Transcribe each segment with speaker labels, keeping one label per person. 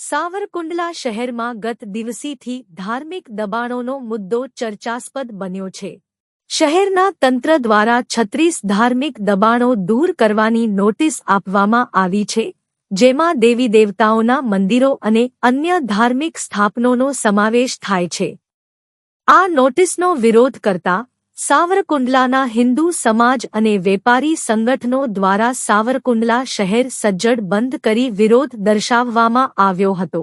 Speaker 1: સાવરકુંડલા શહેરમાં ગત દિવસીથી ધાર્મિક દબાણોનો મુદ્દો ચર્ચાસ્પદ બન્યો છે. શહેરના તંત્ર દ્વારા છત્રીસ ધાર્મિક દબાણો દૂર કરવાની નોટિસ આપવામાં આવી છે, જેમાં દેવી દેવતાઓના મંદિરો અને અન્ય ધાર્મિક સ્થાપનોનો સમાવેશ થાય છે. આ નોટિસનો વિરોધ કરતા સાવરકુંડલાના હિન્દુ સમાજ અને વેપારી સંગઠનો દ્વારા સાવરકુંડલા શહેર સજ્જડ બંધ કરી વિરોધ દર્શાવવામાં આવ્યો હતો.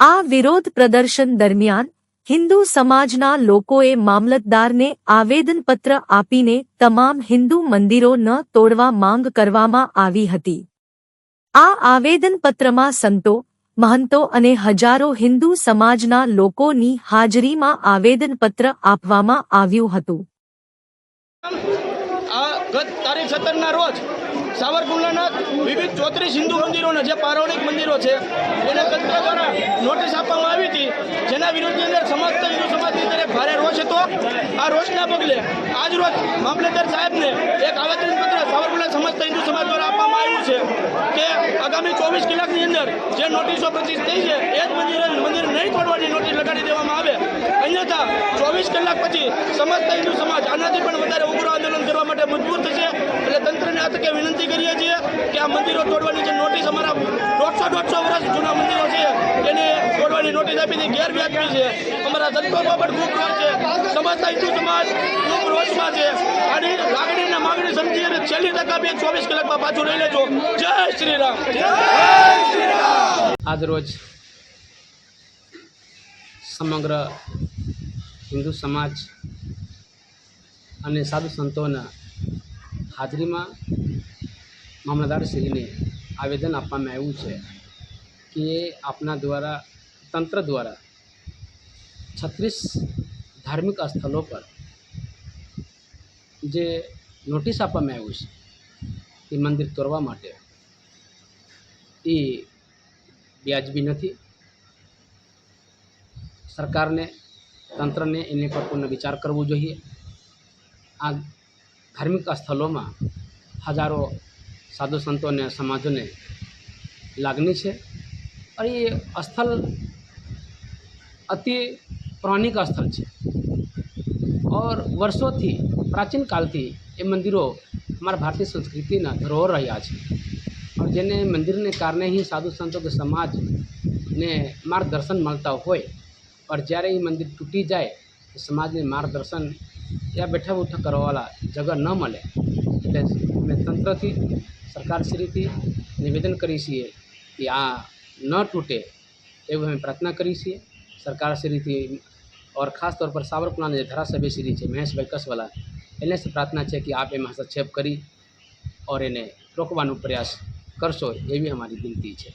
Speaker 1: આ વિરોધ પ્રદર્શન દરમિયાન, હિન્દુ સમાજના લોકોએ મામલતદારને આવેદનપત્ર આપીને તમામ હિન્દુ મંદિરો ન તોડવા માંગ કરવામાં આવી હતી. આ આવેદનપત્રમાં સંતો મહંતો અને હજારો હિન્દુ સમાજના લોકોની હાજરીમાં આવેદનપત્ર આપવામાં આવ્યું હતું.
Speaker 2: ગત તારીખ સત્તરના રોજ સાવરકુંડલાના વિવિધ ચોત્રીસ હિન્દુ મંદિરોના જે પૌરાણિક મંદિરો છે, એને તંત્ર દ્વારા નોટિસ આપવામાં આવી હતી. જેના વિરોધની અંદર સમસ્ત હિન્દુ સમાજની અંદર ભારે રોષ હતો. આ રોષના પગલે આજ રોજ મામલતદાર સાહેબને એક આવેદનપત્ર સાવરકુંડલા સમસ્ત હિન્દુ સમાજ દ્વારા આપવામાં આવ્યું છે કે આગામી ચોવીસ કલાકની અંદર જે નોટિસો પ્રતિષ્ઠ થઈ છે, એ જ મંદિર મંદિર નહીં તોડવાની નોટિસ લગાડી દેવામાં આવે. અન્યથા ચોવીસ કલાક પછી સમસ્ત હિન્દુ સમાજ આનાથી પણ વધારે ઉગ્ર આંદોલન કરવા માટે મજબૂર થશે. એટલે તંત્રને આ તકે વિનંતી કરીએ છીએ કે આ મંદિરો તોડવાની જે નોટિસ અમારા દોઢસો દોઢસો વર્ષ જૂના મંદિરો છે, એને તોડવાની નોટિસ આપી હતી. ગેરવ્યાજબી છે. અમારા સંતોમાં પણ ખૂબ રોષ છે. સમસ્ત હિન્દુ સમાજ ખૂબ રોષમાં છે આની લાગણીને માગણી સમજી અને છેલ્લી તક આપી ચોવીસ કલાકમાં પાછું લઈ લેજો. જય શ્રી રામ
Speaker 3: આજરોજ સમગ્ર હિન્દુ સમાજ અને સાધુ સંતોના હાજરીમાં મામલતદારશ્રીને આવેદન આપવામાં આવ્યું છે કે આપના દ્વારા, તંત્ર દ્વારા છત્રીસ ધાર્મિક સ્થળો પર જે નોટિસ આપવામાં આવ્યું છે એ મંદિર તોડવા માટે. એ વ્યાજબી નથી. સરકારને, તંત્રને એની પર પૂર્ણ વિચાર કરવો જોઈએ. આ ધાર્મિક સ્થળોમાં હજારો સાધુ સંતો અને સમાજોને લાગણી છે. અને એ સ્થળ અતિ પૌરાણિક સ્થળ છે. ઓર વર્ષોથી, પ્રાચીન કાલથી એ મંદિરો અમારા ભારતીય સંસ્કૃતિના ધરોહર રહ્યા છે. જેને મંદિરને કારણે જ સાધુ સંતો કે સમાજને માર્ગદર્શન મળતા હોય, પણ જ્યારે એ મંદિર તૂટી જાય, તો સમાજને માર્ગદર્શન ત્યાં બેઠા ઉઠા કરવાવાળા જગ્યા ન મળે. એટલે અમે તંત્રથી, સરકારશ્રીથી નિવેદન કરીએ છીએ કે આ ન તૂટે એવું અમે પ્રાર્થના કરીએ છીએ. સરકારશ્રીથી, ઓર ખાસ તौर પર સાવરકુંડલાના જે ધારાસભ્યશ્રી છે મહેશભાઈ કસવાલા એને પ્રાર્થના છે કે આપ એમાં હસ્તક્ષેપ કરી ઓર એને રોકવાનો પ્રયાસ કરશો એવી અમારી વિનંતી છે.